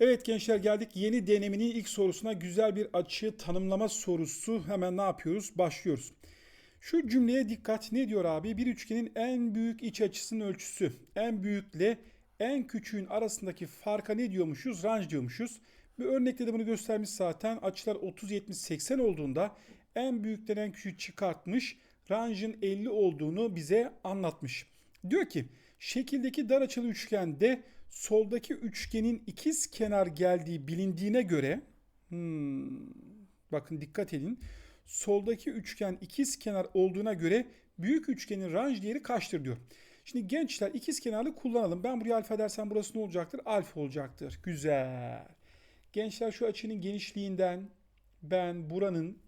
Evet gençler geldik yeni deneminin ilk sorusuna güzel bir açı tanımlama sorusu. Hemen ne yapıyoruz? Başlıyoruz. Şu cümleye dikkat. Ne diyor abi? Bir üçgenin en büyük iç açısının ölçüsü. En büyükle en küçüğün arasındaki farka ne diyormuşuz? Range diyormuşuz. Bir örnekte de bunu göstermiş zaten. Açılar 30, 70, 80 olduğunda en büyükten en küçüğü çıkartmış. Range'ın 50 olduğunu bize anlatmış. Diyor ki şekildeki dar açılı üçgende soldaki üçgenin ikiz kenar geldiği bilindiğine göre hmm, bakın dikkat edin. Soldaki üçgen ikiz kenar olduğuna göre büyük üçgenin range değeri kaçtır diyor. Şimdi gençler ikiz kenarlı kullanalım. Ben buraya alfa dersem burası ne olacaktır? Alfa olacaktır. Güzel. Gençler şu açının genişliğinden ben buranın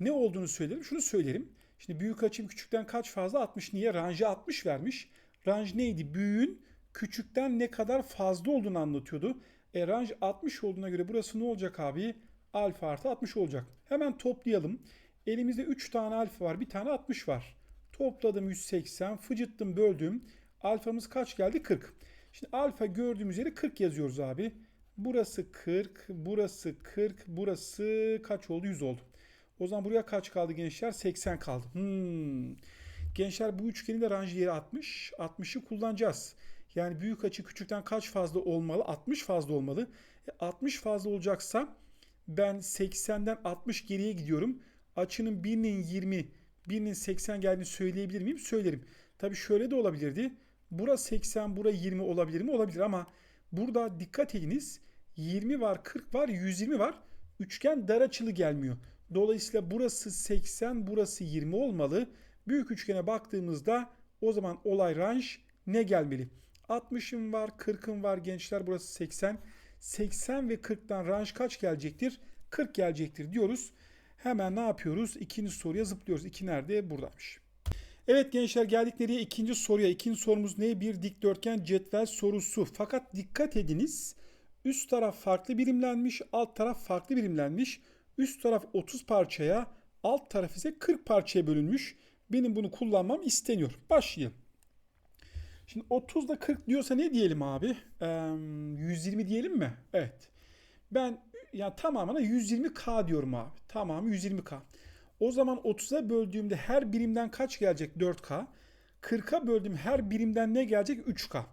ne olduğunu söylerim. Şunu söylerim. Şimdi büyük açım küçükten kaç fazla? 60. Niye? Range 60 vermiş. Range neydi? Büyüğün küçükten ne kadar fazla olduğunu anlatıyordu. E range 60 olduğuna göre burası ne olacak abi? Alfa artı 60 olacak. Hemen toplayalım. Elimizde 3 tane alfa var. Bir tane 60 var. Topladım 180. Fıcıttım böldüm. Alfamız kaç geldi? 40. Şimdi alfa gördüğümüz yere 40 yazıyoruz abi. Burası 40, burası 40, burası kaç oldu? 100 oldu. O zaman buraya kaç kaldı gençler? 80 kaldı. Hmm. Gençler bu üçgenin de range yeri 60. 60'ı kullanacağız. Yani büyük açı küçükten kaç fazla olmalı? 60 fazla olmalı. E 60 fazla olacaksa ben 80'den 60 geriye gidiyorum. Açının birinin 20, birinin 80 geldiğini söyleyebilir miyim? Söylerim. Tabii şöyle de olabilirdi. Bura 80, bura 20 olabilir mi? Olabilir ama burada dikkat ediniz. 20 var, 40 var, 120 var. Üçgen dar açılı gelmiyor. Dolayısıyla burası 80, burası 20 olmalı. Büyük üçgene baktığımızda o zaman olay range ne gelmeli? 60'ım var, 40'ım var gençler burası 80. 80 ve 40'tan range kaç gelecektir? 40 gelecektir diyoruz. Hemen ne yapıyoruz? İkinci soruya zıplıyoruz. İki nerede? Buradaymış. Evet gençler geldik nereye? İkinci soruya. İkinci sorumuz ne? Bir dikdörtgen cetvel sorusu. Fakat dikkat ediniz. Üst taraf farklı birimlenmiş, alt taraf farklı birimlenmiş. Üst taraf 30 parçaya, alt taraf ise 40 parçaya bölünmüş. Benim bunu kullanmam isteniyor. Başlayalım. Şimdi 30 da 40 diyorsa ne diyelim abi? Ee, 120 diyelim mi? Evet. Ben ya tamamına 120k diyorum abi. Tamamı 120k. O zaman 30'a böldüğümde her birimden kaç gelecek? 4k. 40'a böldüğüm her birimden ne gelecek? 3k.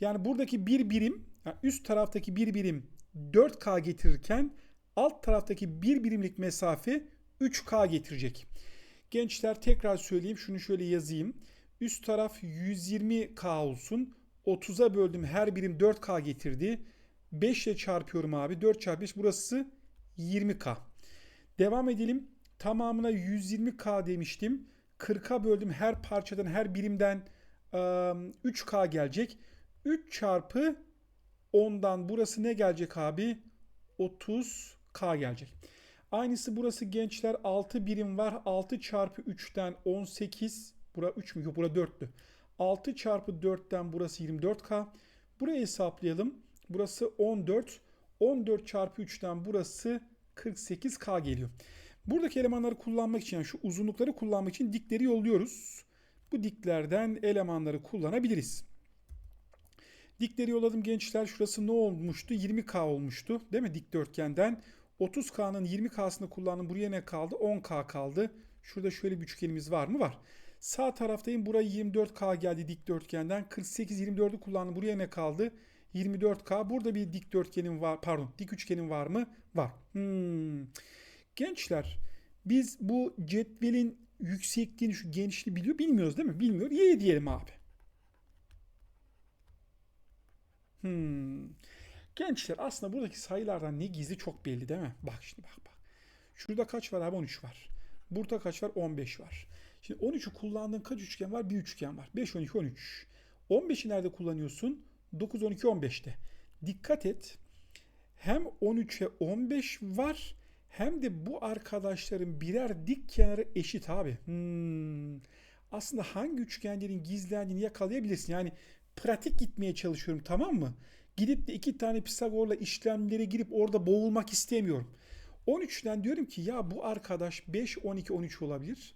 Yani buradaki bir birim, yani üst taraftaki bir birim 4k getirirken alt taraftaki bir birimlik mesafe 3k getirecek. Gençler tekrar söyleyeyim. Şunu şöyle yazayım. Üst taraf 120K olsun. 30'a böldüm her birim 4K getirdi. 5 ile çarpıyorum abi. 4 çarpı 5 burası 20K. Devam edelim. Tamamına 120K demiştim. 40'a böldüm her parçadan her birimden 3K gelecek. 3 çarpı 10'dan burası ne gelecek abi? 30K gelecek. Aynısı burası gençler 6 birim var. 6 çarpı 3'ten 18 Bura 3 mü? Yok bura 4'tü. 6 çarpı 4'ten burası 24K. Burayı hesaplayalım. Burası 14. 14 çarpı 3'ten burası 48K geliyor. Buradaki elemanları kullanmak için yani şu uzunlukları kullanmak için dikleri yolluyoruz. Bu diklerden elemanları kullanabiliriz. Dikleri yolladım gençler. Şurası ne olmuştu? 20K olmuştu. Değil mi? Dikdörtgenden. 30K'nın 20K'sını kullandım. Buraya ne kaldı? 10K kaldı. Şurada şöyle bir üçgenimiz var mı? Var. Sağ taraftayım. Buraya 24K geldi dikdörtgenden. 48 24'ü kullandım. Buraya ne kaldı? 24K. Burada bir dikdörtgenim var. Pardon, dik üçgenim var mı? Var. Hmm. Gençler, biz bu cetvelin yüksekliğini, şu genişliğini biliyor, bilmiyoruz değil mi? Bilmiyor. Y diyelim abi. Hmm. Gençler aslında buradaki sayılardan ne gizli çok belli değil mi? Bak şimdi bak bak. Şurada kaç var abi? 13 var. Burada kaç var? 15 var. Şimdi 13'ü kullandığın kaç üçgen var? Bir üçgen var. 5, 12, 13. 15'i nerede kullanıyorsun? 9, 12, 15'te. Dikkat et. Hem 13'e 15 var hem de bu arkadaşların birer dik kenarı eşit abi. Hmm. Aslında hangi üçgenlerin gizlendiğini yakalayabilirsin. Yani pratik gitmeye çalışıyorum tamam mı? Gidip de iki tane Pisagor'la işlemlere girip orada boğulmak istemiyorum. 13'ten diyorum ki ya bu arkadaş 5, 12, 13 olabilir.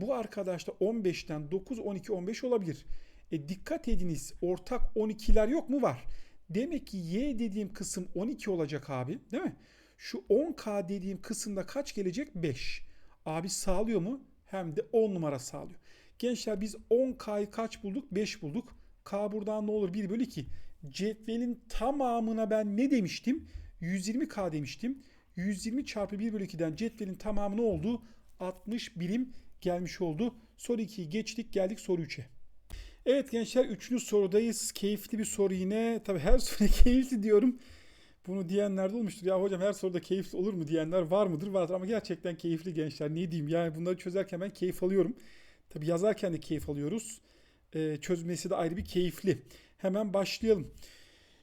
Bu arkadaş da 15'ten 9, 12, 15 olabilir. E dikkat ediniz ortak 12'ler yok mu? Var. Demek ki y dediğim kısım 12 olacak abi. Değil mi? Şu 10k dediğim kısımda kaç gelecek? 5. Abi sağlıyor mu? Hem de 10 numara sağlıyor. Gençler biz 10k'yı kaç bulduk? 5 bulduk. K buradan ne olur? 1 bölü 2. Cetvelin tamamına ben ne demiştim? 120k demiştim. 120 çarpı 1 bölü 2'den cetvelin tamamı ne oldu? 60 birim gelmiş oldu. Soru 2'yi geçtik geldik soru 3'e. Evet gençler 3. sorudayız. Keyifli bir soru yine. Tabi her soru keyifli diyorum. Bunu diyenler de olmuştur. Ya hocam her soruda keyifli olur mu diyenler var mıdır? Vardır ama gerçekten keyifli gençler. Ne diyeyim yani bunları çözerken ben keyif alıyorum. Tabi yazarken de keyif alıyoruz. Ee, çözmesi de ayrı bir keyifli. Hemen başlayalım.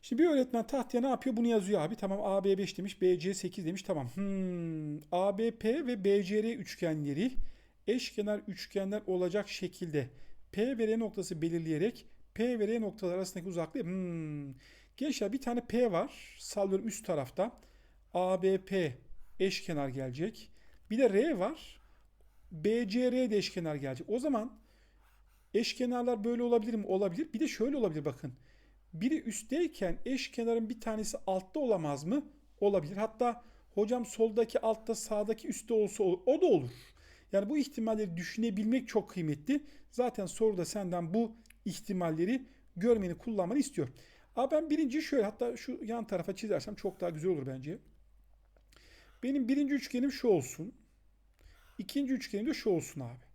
Şimdi bir öğretmen tahtaya ne yapıyor? Bunu yazıyor abi. Tamam AB 5 demiş, BC 8 demiş. Tamam. Hmm. ABP ve BCR üçgenleri eşkenar üçgenler olacak şekilde P ve R noktası belirleyerek P ve R noktaları arasındaki uzaklığı hmm. Gençler bir tane P var. Sallıyorum üst tarafta. ABP eşkenar gelecek. Bir de R var. BCR de eşkenar gelecek. O zaman eşkenarlar böyle olabilir mi? Olabilir. Bir de şöyle olabilir bakın. Biri üstteyken eşkenarın bir tanesi altta olamaz mı? Olabilir. Hatta hocam soldaki altta sağdaki üstte olsa olur. O da olur. Yani bu ihtimalleri düşünebilmek çok kıymetli. Zaten soruda senden bu ihtimalleri görmeni, kullanmanı istiyor. Ama ben birinci şöyle hatta şu yan tarafa çizersem çok daha güzel olur bence. Benim birinci üçgenim şu olsun. İkinci üçgenim de şu olsun abi.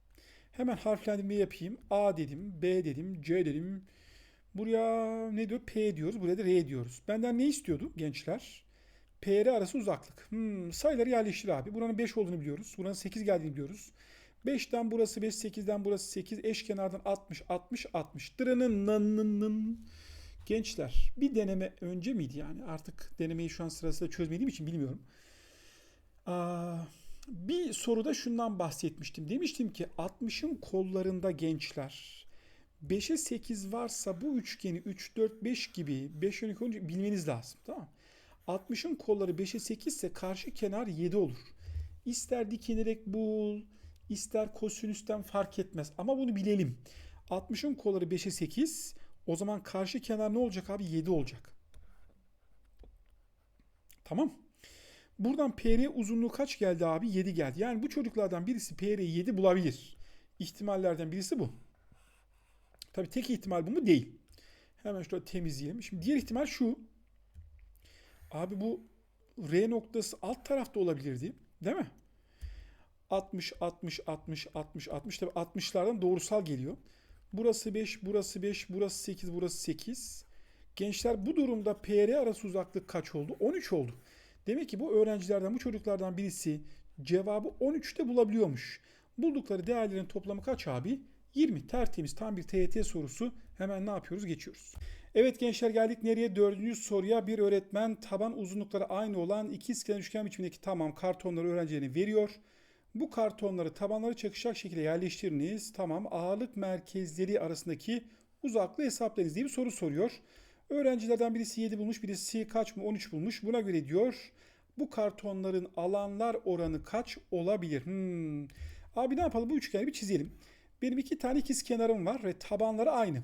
Hemen harflendirme yapayım. A dedim, B dedim, C dedim. Buraya ne diyor? P diyoruz. Buraya da R diyoruz. Benden ne istiyordu gençler? PR arası uzaklık. Hmm, sayıları yerleştir abi. Buranın 5 olduğunu biliyoruz. Buranın 8 geldiğini biliyoruz. 5'ten burası 5, 8'den burası 8. Eşkenardan 60, 60, 60. Dırının nın nın nın. Gençler bir deneme önce miydi yani? Artık denemeyi şu an sırasında çözmediğim için bilmiyorum. Aa, bir soruda şundan bahsetmiştim. Demiştim ki 60'ın kollarında gençler 5'e 8 varsa bu üçgeni 3, 4, 5 gibi 5, 12, 13 bilmeniz lazım. Tamam 60'ın kolları 5'e 8 ise karşı kenar 7 olur. İster dikinerek bul, ister kosinüsten fark etmez. Ama bunu bilelim. 60'ın kolları 5'e 8. O zaman karşı kenar ne olacak abi? 7 olacak. Tamam. Buradan PR uzunluğu kaç geldi abi? 7 geldi. Yani bu çocuklardan birisi PR'yi 7 bulabilir. İhtimallerden birisi bu. Tabii tek ihtimal bu mu? Değil. Hemen şöyle temizleyelim. Şimdi diğer ihtimal şu. Abi bu R noktası alt tarafta olabilirdi. Değil mi? 60, 60, 60, 60, 60. Tabii 60'lardan doğrusal geliyor. Burası 5, burası 5, burası 8, burası 8. Gençler bu durumda PR arası uzaklık kaç oldu? 13 oldu. Demek ki bu öğrencilerden, bu çocuklardan birisi cevabı 13'te bulabiliyormuş. Buldukları değerlerin toplamı kaç abi? 20. Tertemiz tam bir TYT sorusu. Hemen ne yapıyoruz? Geçiyoruz. Evet gençler geldik nereye? Dördüncü soruya bir öğretmen taban uzunlukları aynı olan iki iskelen üçgen biçimindeki tamam kartonları öğrencilerine veriyor. Bu kartonları tabanları çakışacak şekilde yerleştiriniz. Tamam ağırlık merkezleri arasındaki uzaklığı hesaplayınız diye bir soru soruyor. Öğrencilerden birisi 7 bulmuş, birisi kaç mı 13 bulmuş. Buna göre diyor bu kartonların alanlar oranı kaç olabilir? Hmm. Abi ne yapalım bu üçgeni bir çizelim. Benim iki tane ikiz kenarım var ve tabanları aynı.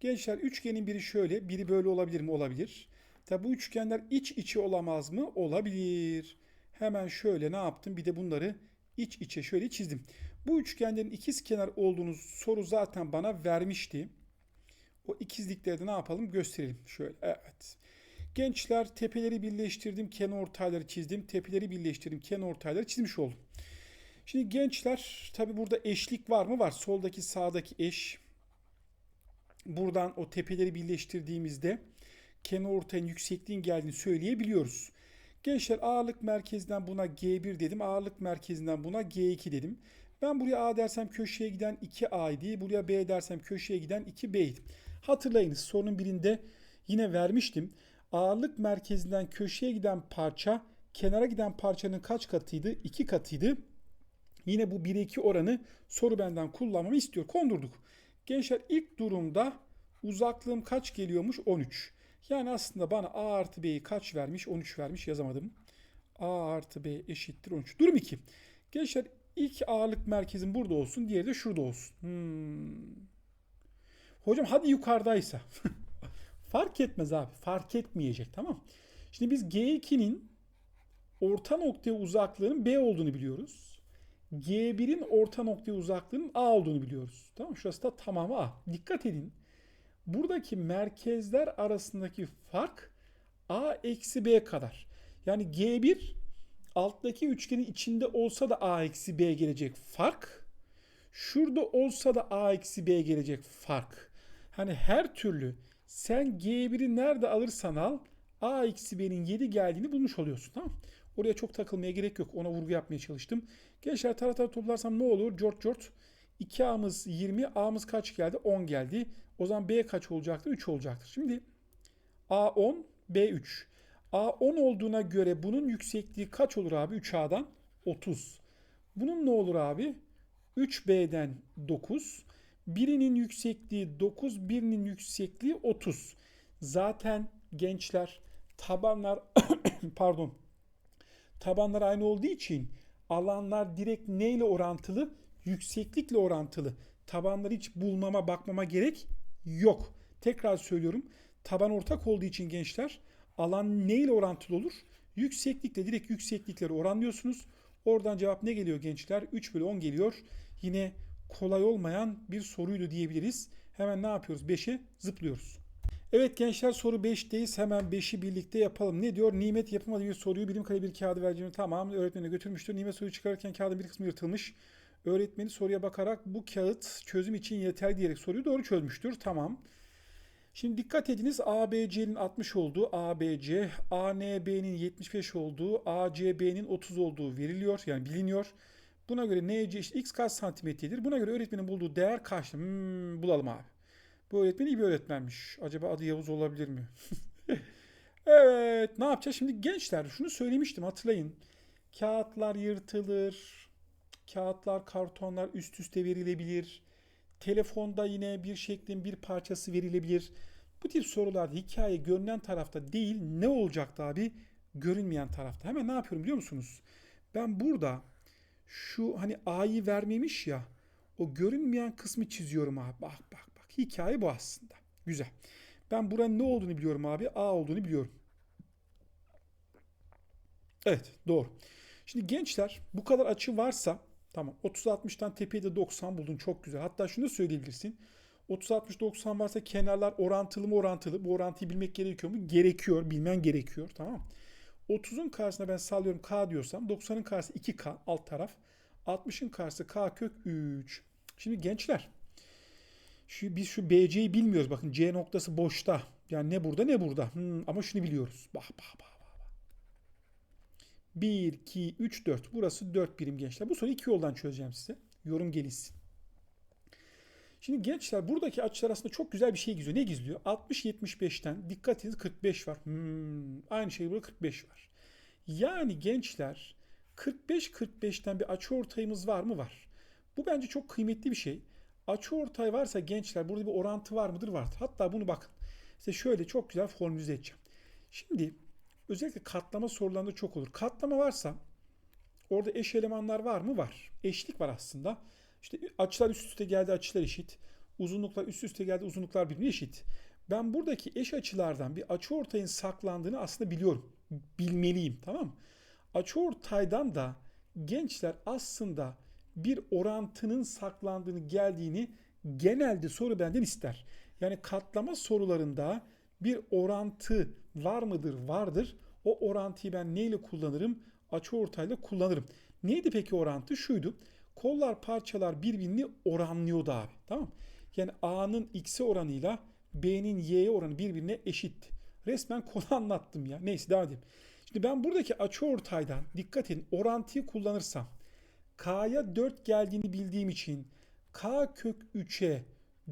Gençler üçgenin biri şöyle, biri böyle olabilir mi? Olabilir. Tabi bu üçgenler iç içe olamaz mı? Olabilir. Hemen şöyle ne yaptım? Bir de bunları iç içe şöyle çizdim. Bu üçgenlerin ikiz kenar olduğunu soru zaten bana vermişti. O ikizlikleri de ne yapalım? Gösterelim. Şöyle. Evet. Gençler tepeleri birleştirdim, kenar ortayları çizdim. Tepeleri birleştirdim, kenar ortayları çizmiş oldum. Şimdi gençler tabi burada eşlik var mı? Var. Soldaki sağdaki eş. Buradan o tepeleri birleştirdiğimizde kenar ortayın yüksekliğin geldiğini söyleyebiliyoruz. Gençler ağırlık merkezinden buna G1 dedim. Ağırlık merkezinden buna G2 dedim. Ben buraya A dersem köşeye giden 2A idi. Buraya B dersem köşeye giden 2B idi. Hatırlayınız sorunun birinde yine vermiştim. Ağırlık merkezinden köşeye giden parça kenara giden parçanın kaç katıydı? 2 katıydı. Yine bu 1'e 2 oranı soru benden kullanmamı istiyor. Kondurduk. Gençler ilk durumda uzaklığım kaç geliyormuş? 13. Yani aslında bana A artı B'yi kaç vermiş? 13 vermiş yazamadım. A artı B eşittir 13. Durum 2. Gençler ilk ağırlık merkezim burada olsun. Diğeri de şurada olsun. Hmm. Hocam hadi yukarıdaysa. Fark etmez abi. Fark etmeyecek tamam. Şimdi biz G2'nin orta noktaya uzaklığının B olduğunu biliyoruz. G1'in orta noktaya uzaklığının A olduğunu biliyoruz. Tamam Şurası da tamamı A. Dikkat edin. Buradaki merkezler arasındaki fark A eksi B kadar. Yani G1 alttaki üçgenin içinde olsa da A eksi B gelecek fark. Şurada olsa da A eksi B gelecek fark. Hani her türlü sen G1'i nerede alırsan al A eksi B'nin 7 geldiğini bulmuş oluyorsun. Tamam Oraya çok takılmaya gerek yok. Ona vurgu yapmaya çalıştım. Gençler tara tara toplarsam ne olur? Cort cort. 2A'mız 20. A'mız kaç geldi? 10 geldi. O zaman B kaç olacaktır? 3 olacaktır. Şimdi A 10, B 3. A 10 olduğuna göre bunun yüksekliği kaç olur abi? 3A'dan 30. Bunun ne olur abi? 3B'den 9. Birinin yüksekliği 9, birinin yüksekliği 30. Zaten gençler tabanlar pardon tabanlar aynı olduğu için alanlar direkt neyle orantılı? Yükseklikle orantılı. Tabanları hiç bulmama bakmama gerek yok. Tekrar söylüyorum. Taban ortak olduğu için gençler alan neyle orantılı olur? Yükseklikle direkt yükseklikleri oranlıyorsunuz. Oradan cevap ne geliyor gençler? 3 bölü 10 geliyor. Yine kolay olmayan bir soruydu diyebiliriz. Hemen ne yapıyoruz? 5'e zıplıyoruz. Evet gençler soru 5'teyiz. Hemen 5'i birlikte yapalım. Ne diyor? Nimet yapamadığı bir soruyu bilim kare bir kağıdı vereceğini tamam öğretmenine götürmüştür. Nimet soruyu çıkarırken kağıdın bir kısmı yırtılmış. Öğretmeni soruya bakarak bu kağıt çözüm için yeter diyerek soruyu doğru çözmüştür. Tamam. Şimdi dikkat ediniz ABC'nin 60 olduğu ABC, ANB'nin 75 olduğu, ACB'nin 30 olduğu veriliyor. Yani biliniyor. Buna göre NC işte x kaç santimetredir? Buna göre öğretmenin bulduğu değer kaç? Hmm, bulalım abi. Bu öğretmen iyi bir öğretmenmiş. Acaba adı Yavuz olabilir mi? evet ne yapacağız? Şimdi gençler şunu söylemiştim hatırlayın. Kağıtlar yırtılır. Kağıtlar, kartonlar üst üste verilebilir. Telefonda yine bir şeklin bir parçası verilebilir. Bu tip sorularda hikaye görünen tarafta değil ne olacaktı abi? Görünmeyen tarafta. Hemen ne yapıyorum biliyor musunuz? Ben burada şu hani A'yı vermemiş ya o görünmeyen kısmı çiziyorum abi. Bak bak. Hikaye bu aslında. Güzel. Ben buranın ne olduğunu biliyorum abi. A olduğunu biliyorum. Evet doğru. Şimdi gençler bu kadar açı varsa tamam 30-60'tan tepeye de 90 buldun çok güzel. Hatta şunu da söyleyebilirsin. 30-60-90 varsa kenarlar orantılı mı orantılı? Bu orantıyı bilmek gerekiyor mu? Gerekiyor. Bilmen gerekiyor. Tamam 30'un karşısına ben sallıyorum K diyorsam 90'ın karşısı 2K alt taraf. 60'ın karşısı K kök 3. Şimdi gençler şu, biz şu BC'yi bilmiyoruz. Bakın C noktası boşta. Yani ne burada ne burada. Hmm, ama şunu biliyoruz. Bak bak. bak. 1, 2, 3, 4. Burası 4 birim gençler. Bu soruyu iki yoldan çözeceğim size. Yorum gelişsin. Şimdi gençler buradaki açılar aslında çok güzel bir şey gizliyor. Ne gizliyor? 60-75'ten dikkat edin 45 var. Hmm, aynı şey burada 45 var. Yani gençler 45-45'ten bir açı ortayımız var mı? Var. Bu bence çok kıymetli bir şey. Açı ortay varsa gençler burada bir orantı var mıdır? Vardır. Hatta bunu bakın. Size şöyle çok güzel formülize edeceğim. Şimdi özellikle katlama sorularında çok olur. Katlama varsa orada eş elemanlar var mı? Var. Eşlik var aslında. İşte açılar üst üste geldi açılar eşit. Uzunluklar üst üste geldi uzunluklar birbirine eşit. Ben buradaki eş açılardan bir açı ortayın saklandığını aslında biliyorum. Bilmeliyim tamam mı? Açı ortaydan da gençler aslında bir orantının saklandığını geldiğini genelde soru benden ister. Yani katlama sorularında bir orantı var mıdır? Vardır. O orantıyı ben neyle kullanırım? Açı ortayla kullanırım. Neydi peki orantı? Şuydu. Kollar parçalar birbirini oranlıyordu abi. Tamam Yani A'nın X'e oranıyla B'nin Y'ye oranı birbirine eşit. Resmen konu anlattım ya. Neyse devam edelim. Şimdi ben buradaki açı ortaydan dikkat edin orantıyı kullanırsam K'ya 4 geldiğini bildiğim için K kök 3'e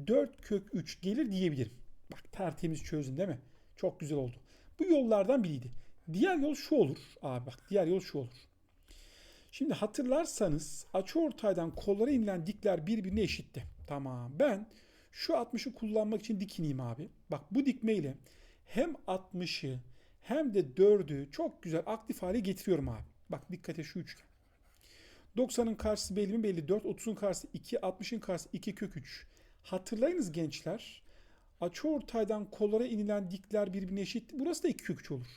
4 kök 3 gelir diyebilirim. Bak tertemiz çözdüm değil mi? Çok güzel oldu. Bu yollardan biriydi. Diğer yol şu olur. Abi bak diğer yol şu olur. Şimdi hatırlarsanız açı ortaydan kollara inilen dikler birbirine eşitti. Tamam ben şu 60'ı kullanmak için dikineyim abi. Bak bu dikmeyle hem 60'ı hem de 4'ü çok güzel aktif hale getiriyorum abi. Bak dikkate şu üçgen. 90'ın karşısı belli mi belli 4, 30'un karşısı 2, 60'ın karşısı 2 kök 3. Hatırlayınız gençler Açı ortaydan kollara inilen dikler birbirine eşit. Burası da 2 kök 3 olur.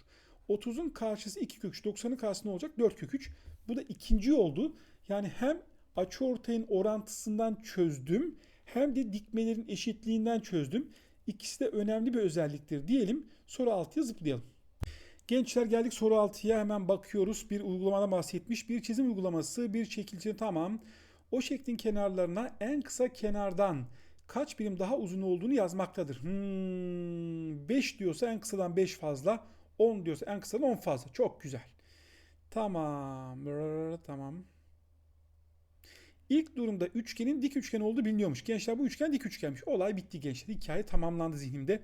30'un karşısı 2 kök 3. 90'ın karşısı ne olacak? 4 kök 3. Bu da ikinci oldu. Yani hem açı ortayın orantısından çözdüm hem de dikmelerin eşitliğinden çözdüm. İkisi de önemli bir özelliktir diyelim. Soru 6'ya zıplayalım. Gençler geldik soru 6'ya hemen bakıyoruz. Bir uygulamadan bahsetmiş. Bir çizim uygulaması, bir şekil tamam. O şeklin kenarlarına en kısa kenardan kaç birim daha uzun olduğunu yazmaktadır. Hmm, 5 diyorsa en kısadan 5 fazla. 10 diyorsa en kısadan 10 fazla. Çok güzel. Tamam. Tamam. İlk durumda üçgenin dik üçgen olduğu biliniyormuş. Gençler bu üçgen dik üçgenmiş. Olay bitti gençler. Hikaye tamamlandı zihnimde.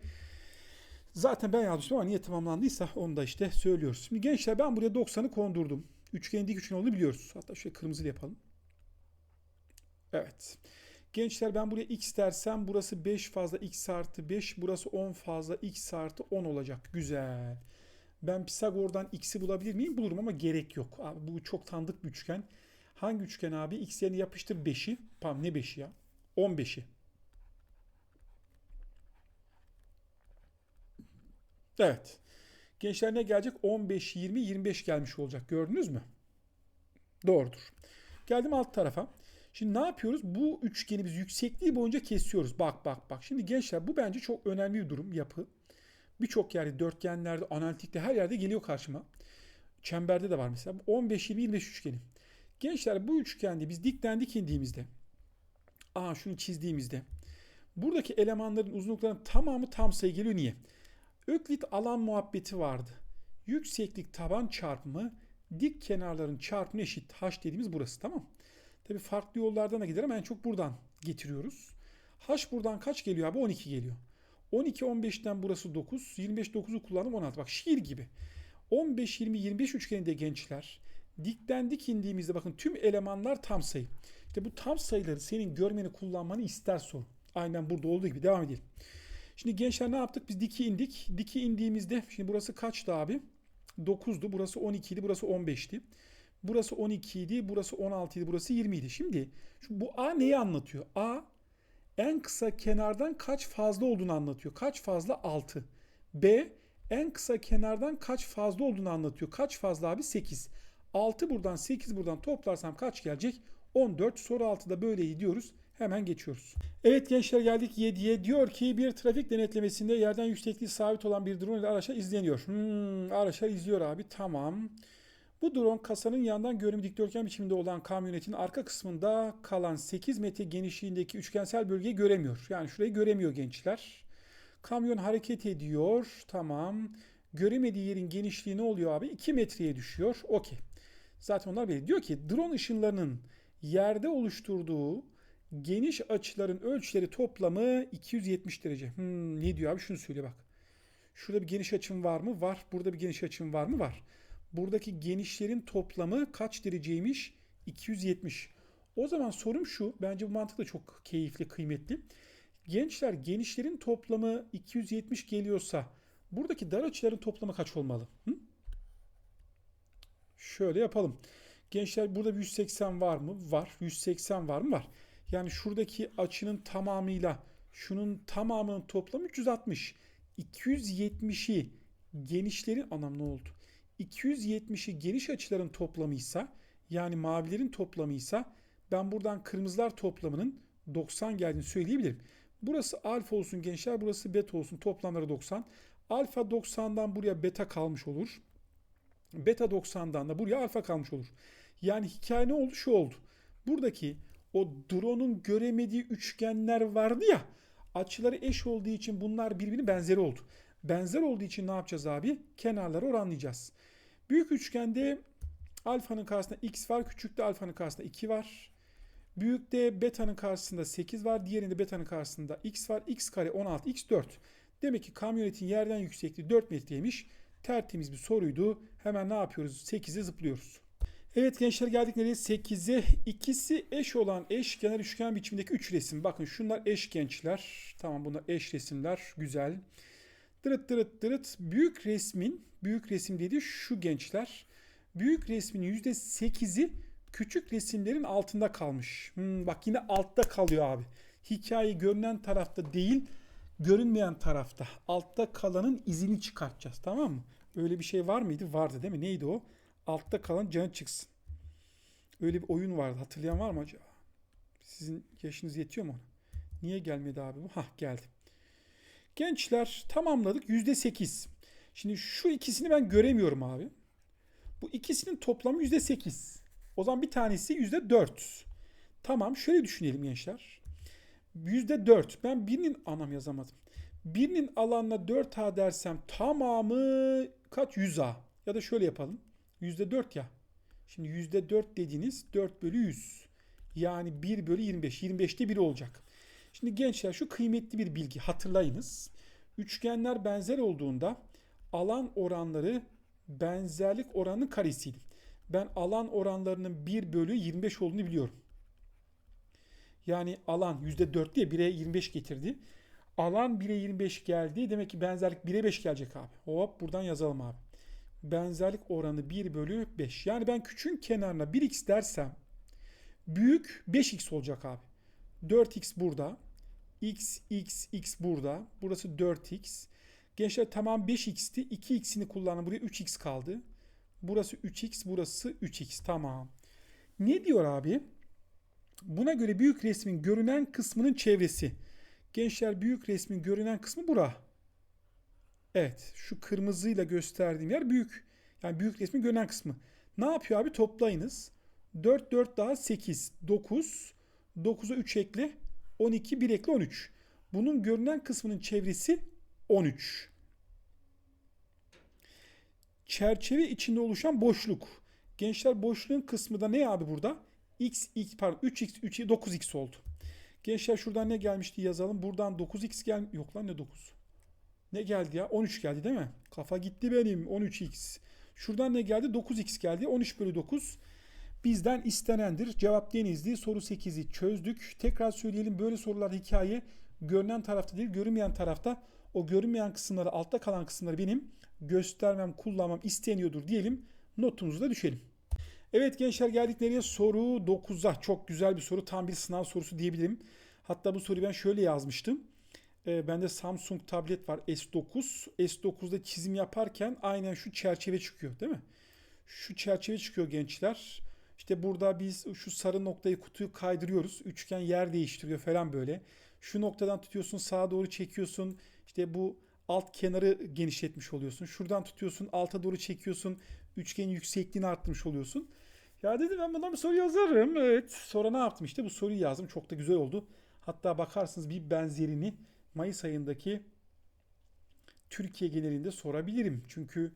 Zaten ben yazmıştım ama niye tamamlandıysa onu da işte söylüyoruz. Şimdi gençler ben buraya 90'ı kondurdum. Üçgenin dik üçgen olduğunu biliyoruz. Hatta şöyle kırmızı yapalım. Evet. Gençler ben buraya x dersem burası 5 fazla x artı 5. Burası 10 fazla x artı 10 olacak. Güzel. Ben Pisagor'dan x'i bulabilir miyim? Bulurum ama gerek yok. Abi bu çok tanıdık bir üçgen. Hangi üçgen abi? X yerine yapıştır 5'i. Pardon ne 5'i ya? 15'i. Evet. Gençler ne gelecek? 15, 20, 25 gelmiş olacak. Gördünüz mü? Doğrudur. Geldim alt tarafa. Şimdi ne yapıyoruz? Bu üçgeni biz yüksekliği boyunca kesiyoruz. Bak bak bak. Şimdi gençler bu bence çok önemli bir durum yapı. Birçok yerde dörtgenlerde, analitikte her yerde geliyor karşıma. Çemberde de var mesela. 15, 20, 25 üçgeni. Gençler bu üçgende biz dikten dik indiğimizde Aa şunu çizdiğimizde buradaki elemanların uzunluklarının tamamı tam sayı geliyor. Niye? Öklit alan muhabbeti vardı. Yükseklik taban çarpımı dik kenarların çarpımı eşit. H dediğimiz burası tamam. Tabi farklı yollardan da gider ama en çok buradan getiriyoruz. H buradan kaç geliyor abi? 12 geliyor. 12 15'ten burası 9. 25 9'u kullandım 16. Bak şiir gibi. 15 20 25 üçgeninde gençler dikten dik indiğimizde bakın tüm elemanlar tam sayı. İşte bu tam sayıları senin görmeni kullanmanı ister soru. Aynen burada olduğu gibi devam edelim. Şimdi gençler ne yaptık? Biz diki indik. Diki indiğimizde şimdi burası kaçtı abi? 9'du. Burası 12 idi. Burası 15'ti. Burası 12 idi. Burası 16 idi. Burası 20 idi. Şimdi şu, bu A neyi anlatıyor? A en kısa kenardan kaç fazla olduğunu anlatıyor. Kaç fazla? 6. B en kısa kenardan kaç fazla olduğunu anlatıyor. Kaç fazla abi? 8. 6 buradan 8 buradan toplarsam kaç gelecek? 14. Soru 6'da böyle gidiyoruz. Hemen geçiyoruz. Evet gençler geldik 7'ye. Diyor ki bir trafik denetlemesinde yerden yüksekliği sabit olan bir drone ile araçlar izleniyor. Hmm, araçlar izliyor abi. Tamam. Bu drone kasanın yandan görünümü dikdörtgen biçiminde olan kamyonetin arka kısmında kalan 8 metre genişliğindeki üçgensel bölgeyi göremiyor. Yani şurayı göremiyor gençler. Kamyon hareket ediyor. Tamam. Göremediği yerin genişliği ne oluyor abi? 2 metreye düşüyor. Okey. Zaten onlar belli. Diyor ki drone ışınlarının yerde oluşturduğu geniş açıların ölçüleri toplamı 270 derece. Hmm, ne diyor abi? Şunu söyle bak. Şurada bir geniş açım var mı? Var. Burada bir geniş açım var mı? Var. Buradaki genişlerin toplamı kaç dereceymiş? 270. O zaman sorum şu. Bence bu mantık da çok keyifli, kıymetli. Gençler genişlerin toplamı 270 geliyorsa buradaki dar açıların toplamı kaç olmalı? Hı? Şöyle yapalım. Gençler burada bir 180 var mı? Var. 180 var mı? Var. Yani şuradaki açının tamamıyla şunun tamamının toplamı 360. 270'i genişlerin anam ne oldu? 270'i geniş açıların toplamıysa yani mavilerin toplamıysa ben buradan kırmızılar toplamının 90 geldiğini söyleyebilirim. Burası alfa olsun gençler, burası beta olsun. Toplamları 90. Alfa 90'dan buraya beta kalmış olur. Beta 90'dan da buraya alfa kalmış olur. Yani hikaye ne oldu? Şu oldu. Buradaki o drone'un göremediği üçgenler vardı ya. Açıları eş olduğu için bunlar birbirine benzeri oldu. Benzer olduğu için ne yapacağız abi? Kenarları oranlayacağız. Büyük üçgende alfanın karşısında x var. Küçükte alfanın karşısında 2 var. Büyükte beta'nın karşısında 8 var. Diğerinde beta'nın karşısında x var. x kare 16, x 4. Demek ki kamyonetin yerden yüksekliği 4 metreymiş. Tertemiz bir soruydu. Hemen ne yapıyoruz? 8'e zıplıyoruz. Evet gençler geldik nereye? 8'e. İkisi eş olan eş kenar üçgen biçimindeki 3 resim. Bakın şunlar eş gençler. Tamam bunlar eş resimler. Güzel. Dırıt dırıt dırıt. Büyük resmin, büyük resim dediği şu gençler. Büyük resmin %8'i küçük resimlerin altında kalmış. Hmm, bak yine altta kalıyor abi. Hikaye görünen tarafta değil, görünmeyen tarafta altta kalanın izini çıkartacağız tamam mı? Öyle bir şey var mıydı? Vardı değil mi? Neydi o? Altta kalan canı çıksın. Öyle bir oyun vardı. Hatırlayan var mı acaba? Sizin yaşınız yetiyor mu ona? Niye gelmedi abi bu? Hah geldi. Gençler tamamladık. Yüzde sekiz. Şimdi şu ikisini ben göremiyorum abi. Bu ikisinin toplamı yüzde sekiz. O zaman bir tanesi yüzde dört. Tamam şöyle düşünelim gençler. Yüzde dört. Ben birinin anam yazamadım. Birinin alanına 4A dersem tamamı kaç? 100A. Ya da şöyle yapalım. Yüzde dört ya. Şimdi yüzde dört dediğiniz 4 bölü 100. Yani 1 bölü 25. 25'te 1 olacak. Şimdi gençler şu kıymetli bir bilgi hatırlayınız. Üçgenler benzer olduğunda alan oranları benzerlik oranının karesiydi. Ben alan oranlarının 1 bölü 25 olduğunu biliyorum. Yani alan %4 diye 1'e 25 getirdi. Alan 1'e 25 geldi. Demek ki benzerlik 1'e 5 gelecek abi. Hop buradan yazalım abi. Benzerlik oranı 1 bölü 5. Yani ben küçüğün kenarına 1x dersem büyük 5x olacak abi. 4x burada. x, x, x burada. Burası 4x. Gençler tamam 5x'ti. 2x'ini kullanın. Buraya 3x kaldı. Burası 3x, burası 3x. Tamam. Ne diyor abi? Buna göre büyük resmin görünen kısmının çevresi. Gençler büyük resmin görünen kısmı bura. Evet, şu kırmızıyla gösterdiğim yer büyük. Yani büyük resmin görünen kısmı. Ne yapıyor abi? Toplayınız. 4 4 daha 8 9 9'a 3 ekle 12 1 ekle 13. Bunun görünen kısmının çevresi 13. Çerçeve içinde oluşan boşluk. Gençler boşluğun kısmı da ne abi burada? x, x pardon 3x 3 9x oldu. Gençler şuradan ne gelmişti yazalım. Buradan 9x gel yok lan ne 9. Ne geldi ya? 13 geldi değil mi? Kafa gitti benim. 13x. Şuradan ne geldi? 9x geldi. 13 bölü 9 bizden istenendir. Cevap denizli. Soru 8'i çözdük. Tekrar söyleyelim böyle sorular hikaye görünen tarafta değil görünmeyen tarafta. O görünmeyen kısımları altta kalan kısımları benim göstermem kullanmam isteniyordur diyelim. Notumuzu da düşelim. Evet gençler geldik nereye? Soru 9'a. Çok güzel bir soru. Tam bir sınav sorusu diyebilirim. Hatta bu soruyu ben şöyle yazmıştım. Ee, bende Samsung tablet var S9. S9'da çizim yaparken aynen şu çerçeve çıkıyor değil mi? Şu çerçeve çıkıyor gençler. İşte burada biz şu sarı noktayı kutuyu kaydırıyoruz. Üçgen yer değiştiriyor falan böyle. Şu noktadan tutuyorsun sağa doğru çekiyorsun. İşte bu alt kenarı genişletmiş oluyorsun. Şuradan tutuyorsun alta doğru çekiyorsun. Üçgenin yüksekliğini arttırmış oluyorsun. Ya dedim ben buna bir soru yazarım. Evet. Sonra ne yaptım işte bu soruyu yazdım. Çok da güzel oldu. Hatta bakarsınız bir benzerini Mayıs ayındaki Türkiye genelinde sorabilirim. Çünkü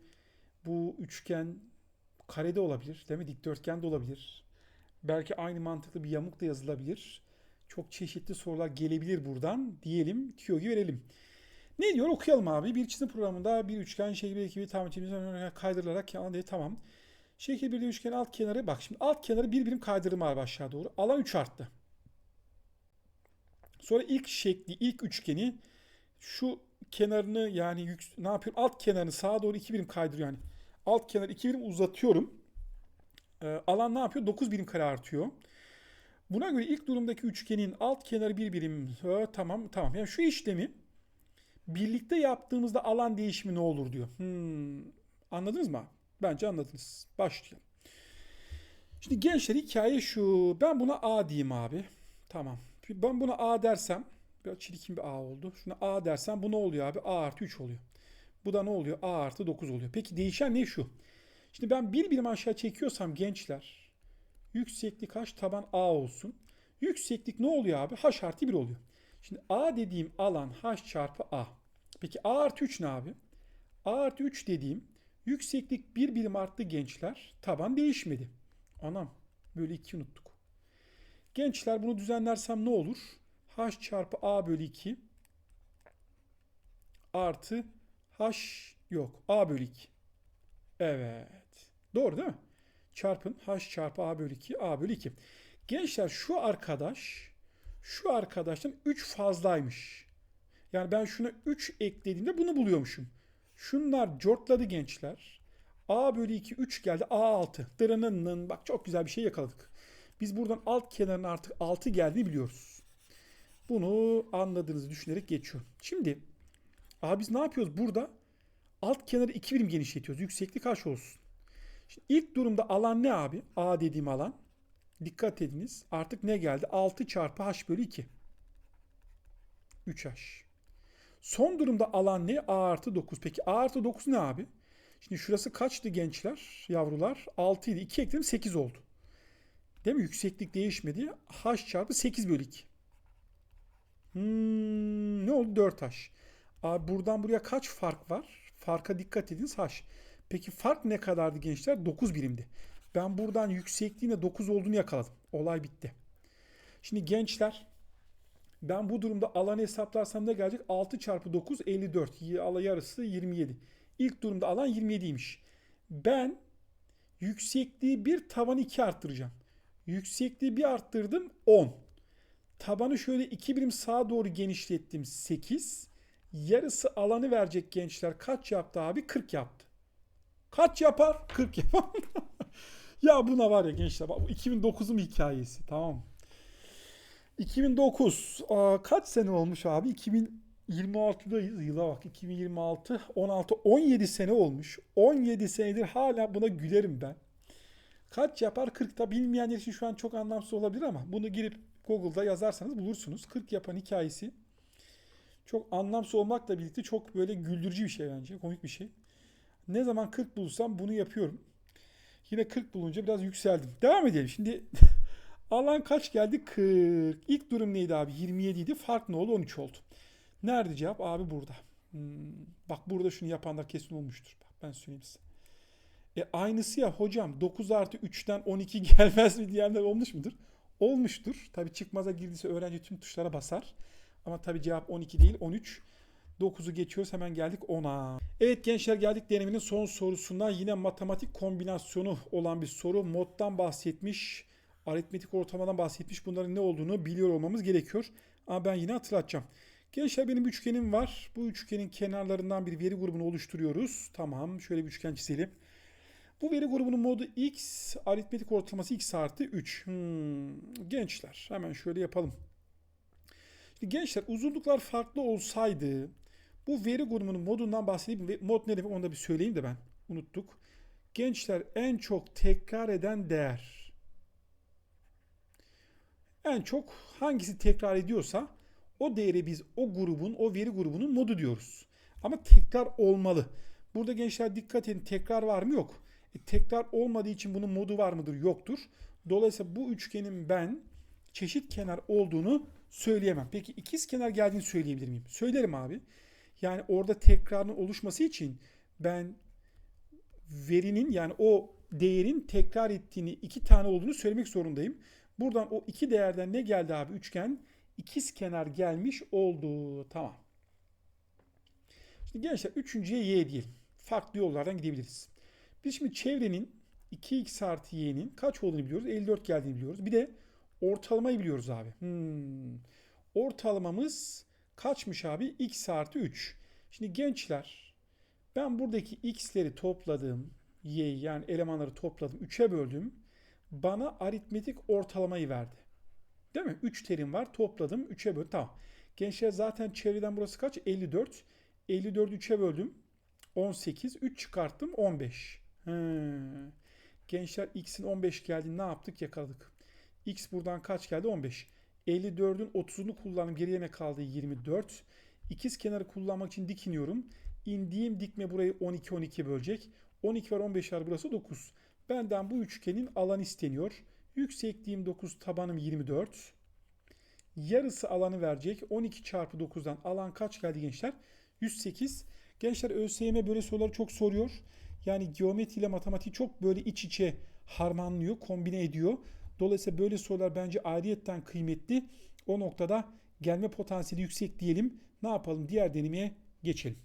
bu üçgen karede olabilir, değil mi? Dikdörtgen de olabilir. Belki aynı mantıklı bir yamuk da yazılabilir. Çok çeşitli sorular gelebilir buradan diyelim. Tüyoyu verelim. Ne diyor? Okuyalım abi. Bir çizim programında bir üçgen şekil bir ekibi tam çizim kaydırılarak yana diye tamam. Şekil bir üçgen alt kenarı bak şimdi alt kenarı bir birim kaydırma abi aşağı doğru. Alan 3 arttı. Sonra ilk şekli, ilk üçgeni şu kenarını yani yük, ne yapıyorum? Alt kenarını sağa doğru 2 birim kaydırıyor yani. Alt kenarı 2 birim uzatıyorum. Ee, alan ne yapıyor? 9 birim kare artıyor. Buna göre ilk durumdaki üçgenin alt kenarı bir birim. Ha, tamam tamam. Yani şu işlemi birlikte yaptığımızda alan değişimi ne olur diyor. Hmm, anladınız mı? Bence anladınız. Başlayalım. Şimdi gençler hikaye şu. Ben buna A diyeyim abi. Tamam. Ben buna A dersem biraz çirkin bir A oldu. Şuna A dersem bu ne oluyor abi? A artı 3 oluyor. Bu da ne oluyor? A artı 9 oluyor. Peki değişen ne şu? Şimdi ben bir birim aşağı çekiyorsam gençler yükseklik H taban A olsun. Yükseklik ne oluyor abi? H artı 1 oluyor. Şimdi A dediğim alan H çarpı A. Peki A artı 3 ne abi? A artı 3 dediğim yükseklik bir birim arttı gençler. Taban değişmedi. Anam böyle 2 unuttuk. Gençler bunu düzenlersem ne olur? H çarpı A bölü 2 artı H yok. A bölü 2. Evet. Doğru değil mi? Çarpın H çarpı A bölü 2 A bölü 2. Gençler şu arkadaş şu arkadaştan 3 fazlaymış. Yani ben şuna 3 eklediğimde bunu buluyormuşum. Şunlar cortladı gençler. A bölü 2 3 geldi. A6. Dırınının bak çok güzel bir şey yakaladık. Biz buradan alt kenarın artık 6 geldiğini biliyoruz. Bunu anladığınızı düşünerek geçiyorum. Şimdi abi biz ne yapıyoruz burada? Alt kenarı 2 birim genişletiyoruz. Yükseklik kaç olsun? Şimdi ilk durumda alan ne abi? A dediğim alan. Dikkat ediniz. Artık ne geldi? 6 çarpı h bölü 2. 3h. Son durumda alan ne? A artı 9. Peki A artı 9 ne abi? Şimdi şurası kaçtı gençler, yavrular? 6 idi. 2 ekledim 8 oldu. Değil mi? Yükseklik değişmedi. H çarpı 8 bölü 2. Hmm, ne oldu? 4H. Abi buradan buraya kaç fark var? Farka dikkat ediniz H. Peki fark ne kadardı gençler? 9 birimdi. Ben buradan yüksekliğine 9 olduğunu yakaladım. Olay bitti. Şimdi gençler ben bu durumda alanı hesaplarsam ne gelecek? 6 çarpı 9 54. Y- Yarısı 27. İlk durumda alan 27'ymiş. Ben yüksekliği 1 tabanı 2 arttıracağım. Yüksekliği bir arttırdım 10. Tabanı şöyle 2 birim sağa doğru genişlettim 8. Yarısı alanı verecek gençler. Kaç yaptı abi? 40 yaptı. Kaç yapar? 40 yapar. ya buna var ya gençler. Bak, bu 2009'un hikayesi. Tamam mı? 2009. Aa, kaç sene olmuş abi? 2026'dayız. Yıla bak. 2026, 16, 17 sene olmuş. 17 senedir hala buna gülerim ben. Kaç yapar? 40 da bilmeyenler için şu an çok anlamsız olabilir ama bunu girip Google'da yazarsanız bulursunuz. 40 yapan hikayesi çok anlamsız olmakla birlikte çok böyle güldürücü bir şey bence. Komik bir şey. Ne zaman 40 bulursam bunu yapıyorum. Yine 40 bulunca biraz yükseldim. Devam edelim. Şimdi alan kaç geldi? 40. İlk durum neydi abi? 27 idi. Fark ne oldu? 13 oldu. Nerede cevap? Abi burada. Hmm, Bak burada şunu yapanlar kesin olmuştur. Bak ben söyleyeyim size. E aynısı ya hocam 9 artı 3'ten 12 gelmez mi diyenler olmuş mudur? Olmuştur. Tabi çıkmaza girdiyse öğrenci tüm tuşlara basar. Ama tabi cevap 12 değil 13. 9'u geçiyoruz hemen geldik 10'a. Evet gençler geldik deneminin son sorusuna. Yine matematik kombinasyonu olan bir soru. Moddan bahsetmiş. Aritmetik ortalamadan bahsetmiş. Bunların ne olduğunu biliyor olmamız gerekiyor. Ama ben yine hatırlatacağım. Gençler benim üçgenim var. Bu üçgenin kenarlarından bir veri grubunu oluşturuyoruz. Tamam şöyle bir üçgen çizelim. Bu veri grubunun modu x, aritmetik ortalaması x artı 3. Hmm, gençler hemen şöyle yapalım. Şimdi gençler uzunluklar farklı olsaydı bu veri grubunun modundan bahsedeyim. Mod ne demek onu da bir söyleyeyim de ben unuttuk. Gençler en çok tekrar eden değer. En çok hangisi tekrar ediyorsa o değeri biz o grubun, o veri grubunun modu diyoruz. Ama tekrar olmalı. Burada gençler dikkat edin tekrar var mı yok. E, tekrar olmadığı için bunun modu var mıdır? Yoktur. Dolayısıyla bu üçgenin ben çeşit kenar olduğunu söyleyemem. Peki ikiz kenar geldiğini söyleyebilir miyim? Söylerim abi. Yani orada tekrarın oluşması için ben verinin yani o değerin tekrar ettiğini iki tane olduğunu söylemek zorundayım. Buradan o iki değerden ne geldi abi? Üçgen ikiz kenar gelmiş oldu. Tamam. Şimdi gençler üçüncüye y diyelim. Farklı yollardan gidebiliriz. Biz şimdi çevrenin 2x artı y'nin kaç olduğunu biliyoruz. 54 geldiğini biliyoruz. Bir de ortalamayı biliyoruz abi. Hmm. Ortalamamız kaçmış abi? x artı 3. Şimdi gençler ben buradaki x'leri topladım. y'yi yani elemanları topladım. 3'e böldüm. Bana aritmetik ortalamayı verdi. Değil mi? 3 terim var. Topladım. 3'e böldüm. Tamam. Gençler zaten çevreden burası kaç? 54. 54'ü 3'e böldüm. 18. 3 çıkarttım. 15. He. Gençler x'in 15 geldiğini ne yaptık? Yakaladık. x buradan kaç geldi? 15. 54'ün 30'unu kullandım. Geriye ne kaldı? 24. İkiz kenarı kullanmak için dik iniyorum. İndiğim dikme burayı 12 12 bölecek. 12 var 15 var burası 9. Benden bu üçgenin alanı isteniyor. Yüksekliğim 9, tabanım 24. Yarısı alanı verecek. 12 çarpı 9'dan alan kaç geldi gençler? 108. Gençler ÖSYM böyle soruları çok soruyor. Yani geometri ile matematik çok böyle iç içe harmanlıyor, kombine ediyor. Dolayısıyla böyle sorular bence ayrıyetten kıymetli. O noktada gelme potansiyeli yüksek diyelim. Ne yapalım? Diğer denemeye geçelim.